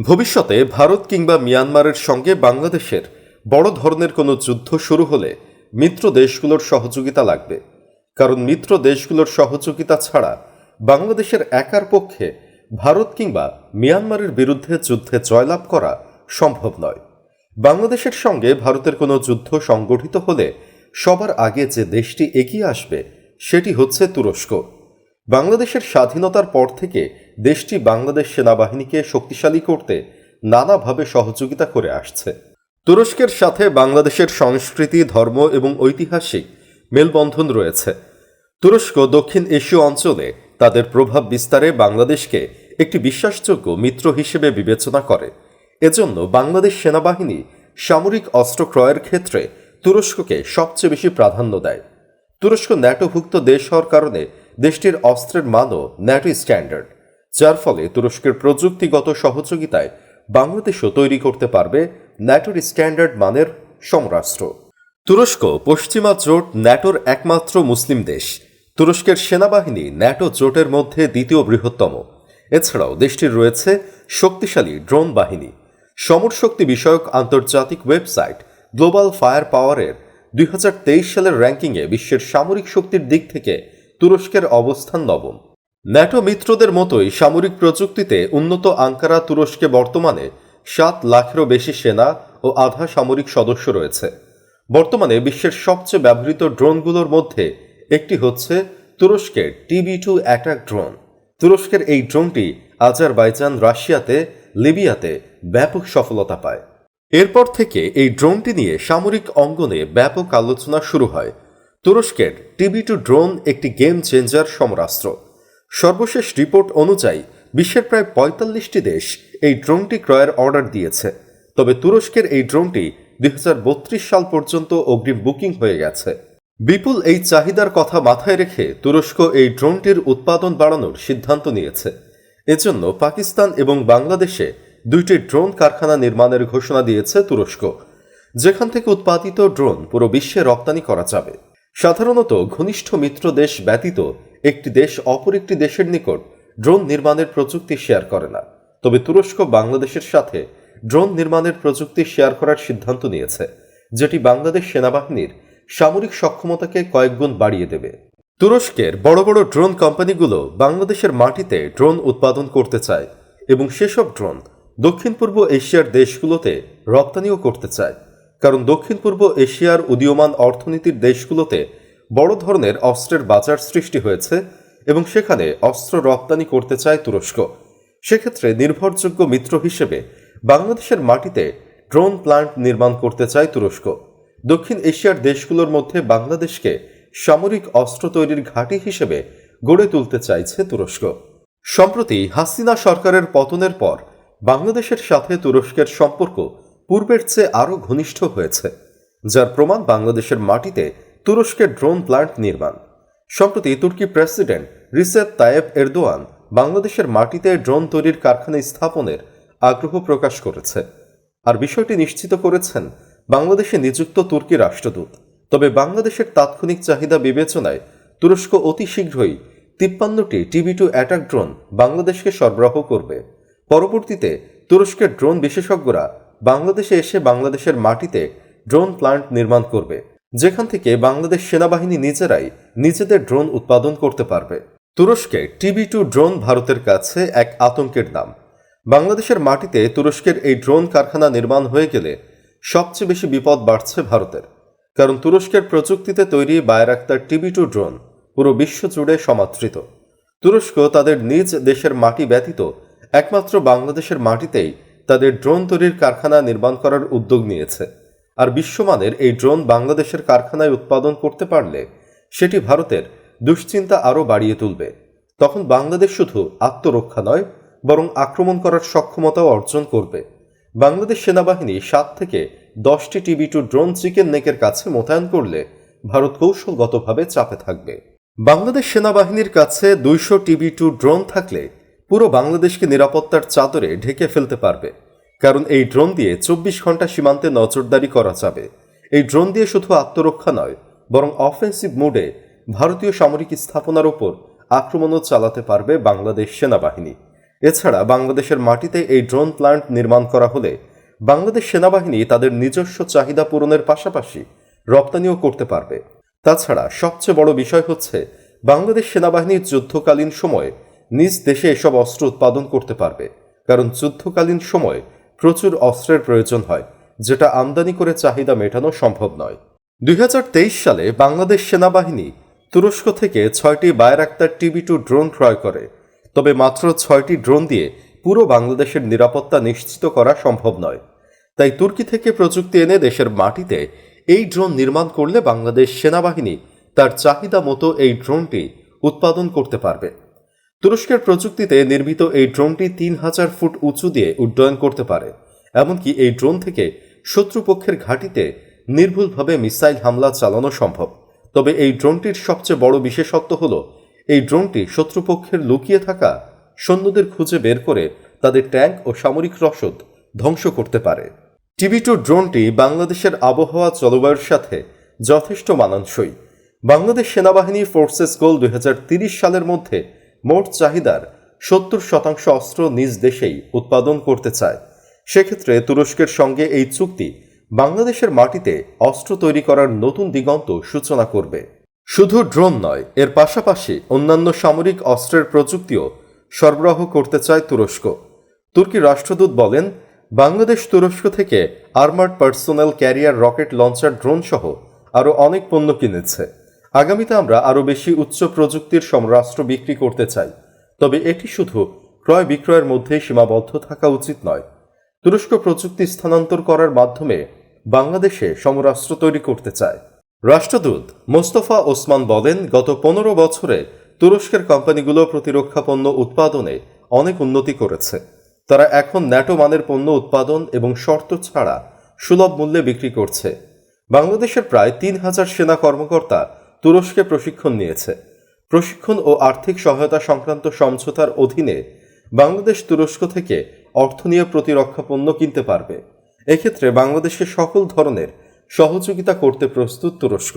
ভবিষ্যতে ভারত কিংবা মিয়ানমারের সঙ্গে বাংলাদেশের বড় ধরনের কোনো যুদ্ধ শুরু হলে মিত্র দেশগুলোর সহযোগিতা লাগবে। কারণ মিত্র দেশগুলোর সহযোগিতা ছাড়া বাংলাদেশের একার পক্ষে ভারত কিংবা মিয়ানমারের বিরুদ্ধে যুদ্ধে জয়লাভ করা সম্ভব নয়। বাংলাদেশের সঙ্গে ভারতের কোনো যুদ্ধ সংগঠিত হলে সবার আগে যে দেশটি এগিয়ে আসবে, সেটি হচ্ছে তুরস্ক। বাংলাদেশের স্বাধীনতার পর থেকে দেশটি বাংলাদেশ সেনাবাহিনীকে শক্তিশালী করতে নানাভাবে সহযোগিতা করে আসছে। তুরস্কের সাথে বাংলাদেশের সংস্কৃতি, ধর্ম এবং ঐতিহাসিক মেলবন্ধন রয়েছে। তুরস্ক দক্ষিণ এশীয় অঞ্চলে তাদের প্রভাব বিস্তারে বাংলাদেশকে একটি বিশ্বাসযোগ্য মিত্র হিসেবে বিবেচনা করে। এজন্য বাংলাদেশ সেনাবাহিনী সামরিক অস্ত্র ক্রয়ের ক্ষেত্রে তুরস্ককে সবচেয়ে বেশি প্রাধান্য দেয়। তুরস্ক ন্যাটোভুক্ত দেশ হওয়ার কারণে দেশটির অস্ত্রের মানও ন্যাটো স্ট্যান্ডার্ড, যার ফলে তুরস্কের প্রযুক্তিগত সহযোগিতায় বাংলাদেশও তৈরি করতে পারবে ন্যাটোর স্ট্যান্ডার্ড মানের সমরাস্ত্র তুরস্ক পশ্চিমা জোট ন্যাটোর একমাত্র মুসলিম দেশ। তুরস্কের সেনাবাহিনী ন্যাটো জোটের মধ্যে দ্বিতীয় বৃহত্তম। এছাড়াও দেশটির রয়েছে শক্তিশালী ড্রোন বাহিনী। সমরশক্তি বিষয়ক আন্তর্জাতিক ওয়েবসাইট গ্লোবাল ফায়ার পাওয়ারের দুই হাজার তেইশ সালের র্যাঙ্কিংয়ে বিশ্বের সামরিক শক্তির দিক থেকে তুরস্কের অবস্থান নবম। ন্যাটো মিত্রদের মতোই সামরিক প্রযুক্তিতে উন্নত আঙ্কারা তুরস্কে বর্তমানে সাত লাখেরও বেশি সেনা ও আধা সামরিক সদস্য রয়েছে। বর্তমানে বিশ্বের সবচেয়ে ব্যবহৃত ড্রোনগুলোর মধ্যে একটি হচ্ছে তুরস্কের টিবি টু অ্যাটাক ড্রোন। তুরস্কের এই ড্রোনটি আজারবাইজান, রাশিয়াতে, লিবিয়াতে ব্যাপক সফলতা পায়। এরপর থেকে এই ড্রোনটি নিয়ে সামরিক অঙ্গনে ব্যাপক আলোচনা শুরু হয় তুরস্কের টিবি টু ড্রোন একটি গেম চেঞ্জার সমরাস্ত্র। সর্বশেষ রিপোর্ট অনুযায়ী, বিশ্বের প্রায় পঁয়তাল্লিশটি দেশ এই ড্রোনটি ক্রয়ের অর্ডার দিয়েছে। তবে তুরস্কের এই ড্রোনটি দুই হাজার বত্রিশ সাল পর্যন্ত অগ্রিম বুকিং হয়ে গেছে। বিপুল এই চাহিদার কথা মাথায় রেখে তুরস্ক এই ড্রোনটির উৎপাদন বাড়ানোর সিদ্ধান্ত নিয়েছে। এজন্য পাকিস্তান এবং বাংলাদেশে দুইটি ড্রোন কারখানা নির্মাণের ঘোষণা দিয়েছে তুরস্ক। যেখান থেকে উৎপাদিত ড্রোন পুরো বিশ্বে রপ্তানি করা যাবে। সাধারণত ঘনিষ্ঠ মিত্র দেশ ব্যতীত একটি দেশ অপর একটি দেশের নিকট ড্রোন নির্মাণের প্রযুক্তি শেয়ার করে না। তবে তুরস্ক বাংলাদেশের সাথে ড্রোন নির্মাণের প্রযুক্তি শেয়ার করার সিদ্ধান্ত নিয়েছে, যেটি বাংলাদেশ সেনাবাহিনীর সামরিক সক্ষমতাকে কয়েকগুণ বাড়িয়ে দেবে। তুরস্কের বড় বড় ড্রোন কোম্পানিগুলো বাংলাদেশের মাটিতে ড্রোন উৎপাদন করতে চায় এবং সেসব ড্রোন দক্ষিণ পূর্ব এশিয়ার দেশগুলোতে রপ্তানিও করতে চায়। কারণ দক্ষিণ পূর্ব এশিয়ার উদীয়মান অর্থনীতির দেশগুলোতে বড় ধরনের অস্ত্রের বাজার সৃষ্টি হয়েছে এবং সেখানে অস্ত্র রপ্তানি করতে চায় তুরস্ক। সেক্ষেত্রে নির্ভরযোগ্য মিত্র হিসেবে বাংলাদেশের মাটিতে ড্রোন প্ল্যান্ট নির্মাণ করতে চায় তুরস্ক। দক্ষিণ এশিয়ার দেশগুলোর মধ্যে বাংলাদেশকে সামরিক অস্ত্র তৈরির ঘাঁটি হিসেবে গড়ে তুলতে চাইছে তুরস্ক। সম্প্রতি হাসিনা সরকারের পতনের পর বাংলাদেশের সাথে তুরস্কের সম্পর্ক পূর্বের চেয়ে আরও ঘনিষ্ঠ হয়েছে, যার প্রমাণ বাংলাদেশের মাটিতে তুরস্কের ড্রোন প্ল্যান্ট নির্মাণ। সম্প্রতি তুর্কি প্রেসিডেন্ট রিসেপ তায়েব এরদোয়ান বাংলাদেশের মাটিতে ড্রোন তৈরির কারখানা স্থাপনের আগ্রহ প্রকাশ করেছে আর বিষয়টি নিশ্চিত করেছেন বাংলাদেশে নিযুক্ত তুর্কি রাষ্ট্রদূত। তবে বাংলাদেশের তাৎক্ষণিক চাহিদা বিবেচনায় তুরস্ক অতি শীঘ্রই তিপ্পান্নটি টিভি টু অ্যাটাক ড্রোন বাংলাদেশকে সরবরাহ করবে। পরবর্তীতে তুরস্কের ড্রোন বিশেষজ্ঞরা বাংলাদেশে এসে বাংলাদেশের মাটিতে ড্রোন প্লান্ট নির্মাণ করবে, যেখান থেকে বাংলাদেশ সেনাবাহিনী নিজেরাই নিজেদের ড্রোন উৎপাদন করতে পারবে। তুরস্কে টিবি টু ড্রোন ভারতের কাছে এক আতঙ্কের নাম। বাংলাদেশের মাটিতে তুরস্কের এই ড্রোন কারখানা নির্মাণ হয়ে গেলে সবচেয়ে বেশি বিপদ বাড়ছে ভারতের। কারণ তুরস্কের প্রযুক্তিতে তৈরি বায়রাক্তার টিবি টু ড্রোন পুরো বিশ্ব জুড়ে সমাদৃত। তুরস্ক তাদের নিজ দেশের মাটি ব্যতীত একমাত্র বাংলাদেশের মাটিতেই তাদের ড্রোন তৈরির কারখানা নির্মাণ করার উদ্যোগ নিয়েছে। আর বিশ্বমানের এই ড্রোন বাংলাদেশের কারখানায় উৎপাদন করতে পারলে সেটি ভারতের দুশ্চিন্তা আরও বাড়িয়ে তুলবে। তখন বাংলাদেশ শুধু আত্মরক্ষা নয়, বরং আক্রমণ করার সক্ষমতাও অর্জন করবে। বাংলাদেশ সেনাবাহিনী সাত থেকে দশটি টিভি টু ড্রোন চিকেন নেকের কাছে মোতায়েন করলে ভারত কৌশলগতভাবে চাপে থাকবে। বাংলাদেশ সেনাবাহিনীর কাছে দুইশো টিভি টু ড্রোন থাকলে পুরো বাংলাদেশকে নিরাপত্তার চাদরে ঢেকে ফেলতে পারবে। কারণ এই ড্রোন দিয়ে চব্বিশ ঘণ্টা সীমান্তে নজরদারি করা যাবে। এই ড্রোন দিয়ে শুধু আত্মরক্ষা নয়, বরং অফেন্সিভ মোডে ভারতীয় সামরিক স্থাপনার ওপর আক্রমণও চালাতে পারবে বাংলাদেশ সেনাবাহিনী। এছাড়া বাংলাদেশের মাটিতে এই ড্রোন প্ল্যান্ট নির্মাণ করা হলে বাংলাদেশ সেনাবাহিনী তাদের নিজস্ব চাহিদা পূরণের পাশাপাশি রপ্তানিও করতে পারবে। তাছাড়া সবচেয়ে বড় বিষয় হচ্ছে, বাংলাদেশ সেনাবাহিনীর যুদ্ধকালীন সময়ে নিজ দেশে এসব অস্ত্র উৎপাদন করতে পারবে, কারণ যুদ্ধকালীন সময়ে প্রচুর অস্ত্রের প্রয়োজন হয়, যেটা আমদানি করে চাহিদা মেটানো সম্ভব নয়। দুই সালে বাংলাদেশ সেনাবাহিনী তুরস্ক থেকে ছয়টি বায়রাক্তার টিবি টু ড্রোন ক্রয় করে, তবে মাত্র ছয়টি ড্রোন দিয়ে পুরো বাংলাদেশের নিরাপত্তা নিশ্চিত করা সম্ভব নয়। তাই তুর্কি থেকে প্রযুক্তি এনে দেশের মাটিতে এই ড্রোন নির্মাণ করলে বাংলাদেশ সেনাবাহিনী তার চাহিদা মতো এই ড্রোনটি উৎপাদন করতে পারবে। তুরস্কের প্রযুক্তিতে নির্মিত এই ড্রোনটি তিন হাজার ফুট উঁচু দিয়ে উড্ডয়ন করতে পারে। এমনকি এই ড্রোন থেকে শত্রুপক্ষের ঘাঁটিতে নির্ভুলভাবে মিসাইল হামলা চালানো সম্ভব। তবে এই ড্রোনটির সবচেয়ে বড় বিশেষত্ব হল, এই ড্রোনটি শত্রুপক্ষের লুকিয়ে থাকা সৈন্যদের খুঁজে বের করে তাদের ট্যাঙ্ক ও সামরিক রসদ ধ্বংস করতে পারে। টিভি টু ড্রোনটি বাংলাদেশের আবহাওয়া জলবায়ুর সাথে যথেষ্ট মানানসই। বাংলাদেশ সেনাবাহিনী ফোর্সেস গোল দুই সালের মধ্যে মোট চাহিদার সত্তর শতাংশ অস্ত্র নিজ দেশেই উৎপাদন করতে চায়। সেক্ষেত্রে তুরস্কের সঙ্গে এই চুক্তি বাংলাদেশের মাটিতে অস্ত্র তৈরি করার নতুন দিগন্ত সূচনা করবে। শুধু ড্রোন নয়, এর পাশাপাশি অন্যান্য সামরিক অস্ত্রের প্রযুক্তিও সরবরাহ করতে চায় তুরস্ক। তুর্কি রাষ্ট্রদূত বলেন, বাংলাদেশ তুরস্ক থেকে armoured personnel carrier rocket launcher drone সহ আরও অনেক পণ্য কিনেছে। আগামীতে আমরা আরও বেশি উচ্চ প্রযুক্তির সমরাষ্ট্র বিক্রি করতে চাই। তবে এটি শুধু ক্রয় বিক্রয়ের মধ্যে সীমাবদ্ধ থাকা উচিত নয়। তুরস্ক প্রযুক্তি স্থানান্তর করার মাধ্যমে বাংলাদেশে সমরাষ্ট্র তৈরি করতে চায়। রাষ্ট্রদূত মোস্তফা ওসমান বলেন, গত পনেরো বছরে তুরস্কের কোম্পানিগুলো প্রতিরক্ষা পণ্য উৎপাদনে অনেক উন্নতি করেছে। তারা এখন ন্যাটো মানের পণ্য উৎপাদন এবং শর্ত ছাড়া সুলভ মূল্যে বিক্রি করছে। বাংলাদেশের প্রায় তিন হাজার সেনা কর্মকর্তা তুরস্কে প্রশিক্ষণ নিয়েছে। প্রশিক্ষণ ও আর্থিক সহায়তা সংক্রান্ত সমঝোতার অধীনে বাংলাদেশ তুরস্ক থেকে অর্থ নিয়ে প্রতিরক্ষা পণ্য কিনতে পারবে। এক্ষেত্রে বাংলাদেশে সকল ধরনের সহযোগিতা করতে প্রস্তুত তুরস্ক।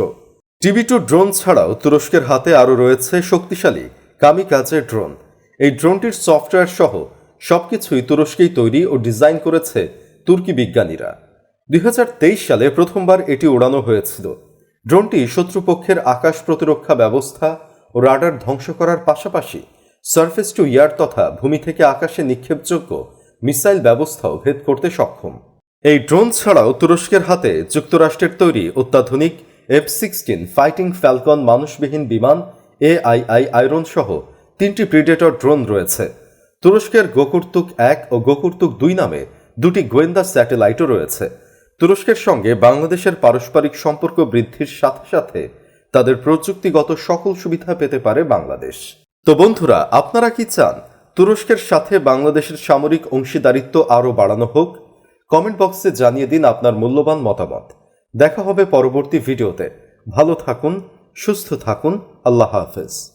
টিভি টু ড্রোন ছাড়াও তুরস্কের হাতে আরও রয়েছে শক্তিশালী কামিকাজে ড্রোন। এই ড্রোনটির সফটওয়্যার সহ সবকিছুই তুরস্কেই তৈরি ও ডিজাইন করেছে তুর্কি বিজ্ঞানীরা। দুই হাজার তেইশ সালে প্রথমবার এটি উড়ানো হয়েছিল। ড্রোনটি শত্রুপক্ষের আকাশ প্রতিরক্ষা ব্যবস্থা ও রাডার ধ্বংস করার পাশাপাশি সারফেস টু ইয়ার তথা ভূমি থেকে আকাশে নিক্ষেপযোগ্য মিসাইল ব্যবস্থাও ভেদ করতে সক্ষম। এই ড্রোন ছাড়াও তুরস্কের হাতে যুক্তরাষ্ট্রের তৈরি অত্যাধুনিক এফ সিক্সটিন ফাইটিং ফ্যালকন মানুষবিহীন বিমান এআইআই আয়রন সহ তিনটি প্রিডেটর ড্রোন রয়েছে। তুরস্কের গোকুর্তুক এক ও গোকুর্তুক দুই নামে দুটি গোয়েন্দা স্যাটেলাইটও রয়েছে। তুরস্কের সঙ্গে বাংলাদেশের পারস্পরিক সম্পর্ক বৃদ্ধির সাথে সাথে তাদের প্রযুক্তিগত সকল সুবিধা পেতে পারে বাংলাদেশ। তো বন্ধুরা, আপনারা কি চান? তুরস্কের সাথে বাংলাদেশের সামরিক অংশীদারিত্ব আরও বাড়ানো হোক? কমেন্ট বক্সে জানিয়ে দিন আপনার মূল্যবান মতামত। দেখা হবে পরবর্তী ভিডিওতে। ভালো থাকুন, সুস্থ থাকুন, আল্লাহ হাফেজ।